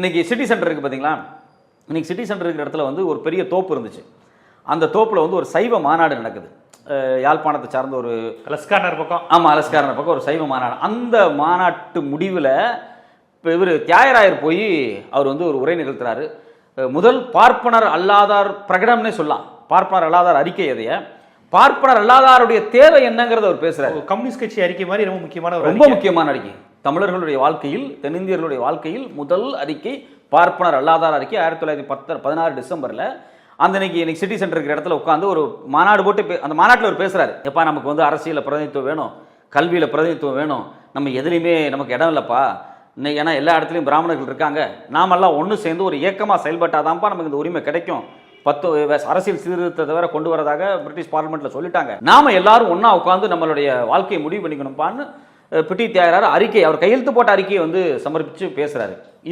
இன்னைக்கு city centre இருக்கு பார்த்தீங்களா இன்னைக்கு சிட்டி சென்டர் இருக்கிற இடத்துல வந்து ஒரு பெரிய தோப்பு இருந்துச்சு. அந்த தோப்புல வந்து ஒரு சைவ மாநாடு நடக்குது. யாழ்ப்பாணத்தை சார்ந்த ஒரு லஸ்கார்னர் பக்கம். ஆமா அலஸ்காரன் பக்கம் ஒரு சைவ மாநாடு. அந்த மாநாட்டு முடிவில் இப்போ இவர் தியாகராயர் போய் அவர் வந்து ஒரு உரை நிகழ்த்துறாரு. முதல் பார்ப்பனர் அல்லாதார் பிரகடனம்னே சொல்லலாம். பார்ப்பனர் அல்லாதார் அறிக்கை எதைய? பார்ப்பனர் அல்லாதாருடைய தேவை என்னங்கிறத அவர் பேசுறாரு. கம்யூனிஸ்ட் கட்சி அறிக்கை மாதிரி ரொம்ப முக்கியமான ஒரு ரொம்ப முக்கியமான அறிக்கை. தமிழர்களுடைய வாழ்க்கையில் தென்னிந்தியர்களுடைய வாழ்க்கையில் முதல் அறிக்கை பார்ப்பனர் அல்லாதார் அறிக்கை ஆயிரத்தி தொள்ளாயிரத்தி பத்து பதினாறு டிசம்பரில். அந்த இன்னைக்கு இன்னைக்கு சிட்டி சென்டர் இருக்கிற இடத்துல உட்காந்து ஒரு மாநாடு போட்டு பே- அந்த மாநாட்டில் அவர் பேசுறாரு. எப்பா நமக்கு வந்து அரசியலில் பிரதிநிதித்துவம் வேணும் கல்வியில் பிரதிநிதித்துவம் வேணும் நம்ம எதுலையுமே நமக்கு இடம் இல்லைப்பா. இன்னைக்கு ஏன்னா எல்லா இடத்துலையும் பிராமணர்கள் இருக்காங்க. நாமெல்லாம் ஒன்று சேர்ந்து ஒரு இயக்கமாக செயல்பட்டாதான்ப்பா நமக்கு இந்த உரிமை கிடைக்கும். பத்து அரசியல் சீர்திருத்தத்தை வேற கொண்டு வரதாக பிரிட்டிஷ் பார்லிமெண்ட்ல சொல்லிட்டாங்க. நாம எல்லாரும் ஒன்றா உட்காந்து நம்மளுடைய வாழ்க்கையை முடிவு பண்ணிக்கணும்ப்பான்னு பிட்டி தியாகரார் அறிக்கை அவர் கையெழுத்து போட்ட அறிக்கையை வந்து சமர்ப்பித்து பேசுகிறாரு இது